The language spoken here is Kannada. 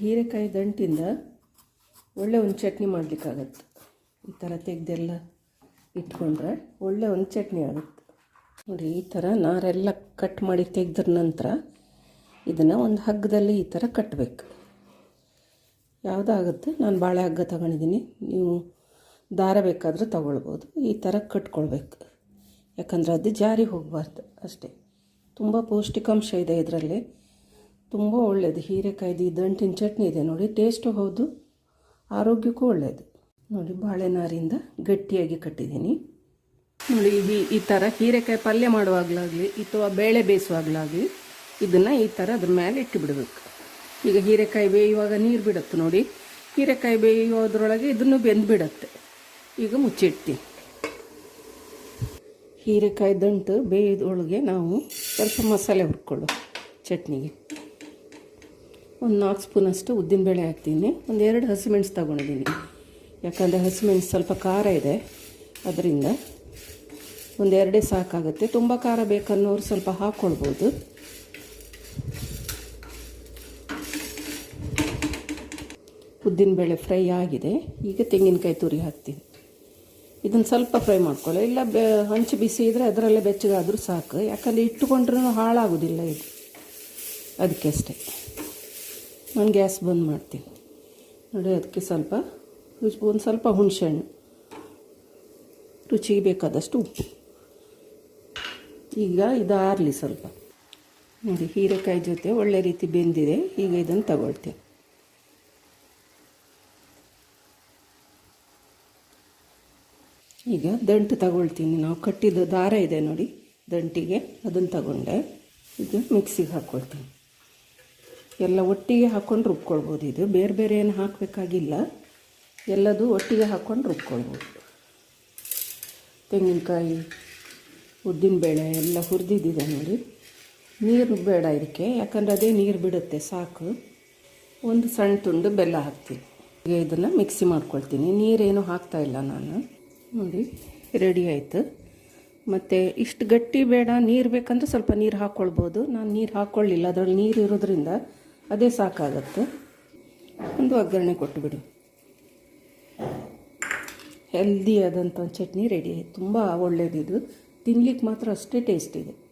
ಹೀರೆಕಾಯಿ ದಂಟಿಂದ ಒಳ್ಳೆ ಒಂದು ಚಟ್ನಿ ಮಾಡಲಿಕ್ಕಾಗತ್ತೆ. ಈ ಥರ ತೆಗೆದೆಲ್ಲ ಇಟ್ಕೊಂಡ್ರೆ ಒಳ್ಳೆ ಒಂದು ಚಟ್ನಿ ಆಗುತ್ತೆ. ನೋಡಿ, ಈ ಥರ ನಾರೆಲ್ಲ ಕಟ್ ಮಾಡಿ ತೆಗೆದ್ರ ನಂತರ ಇದನ್ನು ಒಂದು ಹಗ್ಗದಲ್ಲಿ ಈ ಥರ ಕಟ್ಟಬೇಕು ಯಾವುದಾಗುತ್ತೆ? ನಾನು ಬಾಳೆ ಹಗ್ಗ ತಗೊಂಡಿದ್ದೀನಿ. ನೀವು ದಾರ ಬೇಕಾದರೂ ತಗೊಳ್ಬೋದು. ಈ ಥರ ಕಟ್ಕೊಳ್ಬೇಕು. ಯಾಕಂದರೆ ಅದು ಜಾರಿ ಹೋಗಬಾರ್ದು ಅಷ್ಟೇ. ತುಂಬ ಪೌಷ್ಟಿಕಾಂಶ ಇದೆ ಇದರಲ್ಲಿ. ತುಂಬ ಒಳ್ಳೆಯದು ಹೀರೆಕಾಯ್ದು ದಂಟಿನ ಚಟ್ನಿ ಇದೆ ನೋಡಿ. ಟೇಸ್ಟು ಹೌದು, ಆರೋಗ್ಯಕ್ಕೂ ಒಳ್ಳೆಯದು ನೋಡಿ, ಬಾಳೆನಾರಿಂದ ಗಟ್ಟಿಯಾಗಿ ಕಟ್ಟಿದ್ದೀನಿ. ನೋಡಿ, ಈ ಈ ಥರ ಹೀರೆಕಾಯಿ ಪಲ್ಯ ಮಾಡುವಾಗಲಾಗಲಿ ಅಥವಾ ಬೇಳೆ ಬೇಯಿಸುವಾಗಲಾಗಲಿ ಇದನ್ನು ಈ ಥರ ಅದ್ರ ಮೇಲೆ ಇಟ್ಟು ಬಿಡಬೇಕು ಈಗ ಹೀರೆಕಾಯಿ ಬೇಯುವಾಗ ನೀರು ಬಿಡುತ್ತೆ ನೋಡಿ. ಹೀರೆಕಾಯಿ ಬೇಯೋದ್ರೊಳಗೆ ಇದನ್ನು ಬೆಂದುಬಿಡತ್ತೆ. ಈಗ ಮುಚ್ಚಿಡ್ತೀನಿ. ಹೀರೆಕಾಯಿ ದಂಟು ಬೇಯೋದ್ರೊಳಗೆ ನಾವು ಸ್ವಲ್ಪ ಮಸಾಲೆ ಹುರ್ಕೊಳ್ಳು ಚಟ್ನಿಗೆ. ಒಂದು ನಾಲ್ಕು ಸ್ಪೂನಷ್ಟು ಉದ್ದಿನಬೇಳೆ ಹಾಕ್ತೀನಿ. ಒಂದು ಎರಡು ಹಸಿಮೆಣಸು ತಗೊಂಡಿದ್ದೀನಿ. ಯಾಕಂದರೆ ಹಸಿಮೆಣ್ಸು ಸ್ವಲ್ಪ ಖಾರ ಇದೆ. ಅದರಿಂದ ಒಂದೆರಡೇ ಸಾಕಾಗುತ್ತೆ. ತುಂಬ ಖಾರ ಬೇಕನ್ನೋರು ಸ್ವಲ್ಪ ಹಾಕ್ಕೊಳ್ಬೋದು ಉದ್ದಿನಬೇಳೆ ಫ್ರೈ ಆಗಿದೆ. ಈಗ ತೆಂಗಿನಕಾಯಿ ತುರಿ ಹಾಕ್ತೀನಿ. ಇದನ್ನು ಸ್ವಲ್ಪ ಫ್ರೈ ಮಾಡ್ಕೊಳ್ಳಿ. ಇಲ್ಲ ಬೆ, ಹಂಚು ಬಿಸಿ ಇದ್ದರೆ ಅದರಲ್ಲೇ ಬೆಚ್ಚಗಾದರೂ ಸಾಕು. ಯಾಕಂದರೆ ಇಟ್ಟುಕೊಂಡ್ರೂ ಹಾಳಾಗೋದಿಲ್ಲ ಇದು. ಅದಕ್ಕೆ ಅಷ್ಟೇ. ನಾನು ಗ್ಯಾಸ್ ಬಂದ್ ಮಾಡ್ತೀನಿ. ನೋಡಿ, ಅದಕ್ಕೆ ಸ್ವಲ್ಪ ರುಚಿ, ಒಂದು ಸ್ವಲ್ಪ ಹುಣಸೆಹಣ್ಣು. ರುಚಿಗೆ ಬೇಕಾದಷ್ಟು ಉಪ್ಪು. ಈಗ ಇದು ಆರಲಿ ಸ್ವಲ್ಪ. ನೋಡಿ, ಹೀರೆಕಾಯಿ ಜೊತೆ ಒಳ್ಳೆ ರೀತಿ ಬೆಂದಿದೆ. ಈಗ ಇದನ್ನು ತಗೊಳ್ತೀನಿ. ಈಗ ದಂಟು ತಗೊಳ್ತೀನಿ. ನಾವು ಕಟ್ಟಿದ ದಾರ ಇದೆ ನೋಡಿ, ದಂಟಿಗೆ. ಅದನ್ನು ತಗೊಂಡೆ. ಈಗ ಮಿಕ್ಸಿಗೆ ಹಾಕ್ಕೊಳ್ತೀನಿ ಎಲ್ಲ ಒಟ್ಟಿಗೆ ಹಾಕ್ಕೊಂಡು ರುಬ್ಕೊಳ್ಬೋದು. ಇದು ಬೇರೆ ಬೇರೆ ಏನು ಹಾಕಬೇಕಾಗಿಲ್ಲ. ಎಲ್ಲದು ಒಟ್ಟಿಗೆ ಹಾಕ್ಕೊಂಡು ರುಬ್ಕೊಳ್ಬೋದು. ತೆಂಗಿನಕಾಯಿ, ಉದ್ದಿನಬೇಳೆ ಎಲ್ಲ ಹುರಿದಿದ್ದಿದೆ ನೋಡಿ. ನೀರು ಬೇಡ ಇದಕ್ಕೆ, ಯಾಕಂದರೆ ಅದೇ ನೀರು ಬಿಡುತ್ತೆ, ಸಾಕು. ಒಂದು ಸಣ್ಣ ತುಂಡು ಬೆಲ್ಲ ಹಾಕ್ತೀನಿ. ಈಗ ಇದನ್ನು ಮಿಕ್ಸಿ ಮಾಡ್ಕೊಳ್ತೀನಿ. ನೀರೇನು ಹಾಕ್ತಾ ಇಲ್ಲ ನಾನು. ನೋಡಿ, ರೆಡಿ ಆಯಿತು. ಮತ್ತು ಇಷ್ಟು ಗಟ್ಟಿ ಬೇಡ, ನೀರು ಬೇಕಂದ್ರೆ ಸ್ವಲ್ಪ ನೀರು ಹಾಕ್ಕೊಳ್ಬೋದು. ನಾನು ನೀರು ಹಾಕ್ಕೊಳ್ಳಿಲ್ಲ. ಅದರಲ್ಲಿ ನೀರು ಇರೋದ್ರಿಂದ ಅದೇ ಸಾಕಾಗತ್ತೆ. ಒಂದು ಒಗ್ಗರಣೆ ಕೊಟ್ಟುಬಿಡಿ ಹೆಲ್ದಿ ಆದಂಥ ಚಟ್ನಿ ರೆಡಿ ತುಂಬ ಒಳ್ಳೆಯದಿದು ತಿನ್ಲಿಕ್ಕೆ ಮಾತ್ರ ಅಷ್ಟೇ ಟೇಸ್ಟ್ ಇದೆ.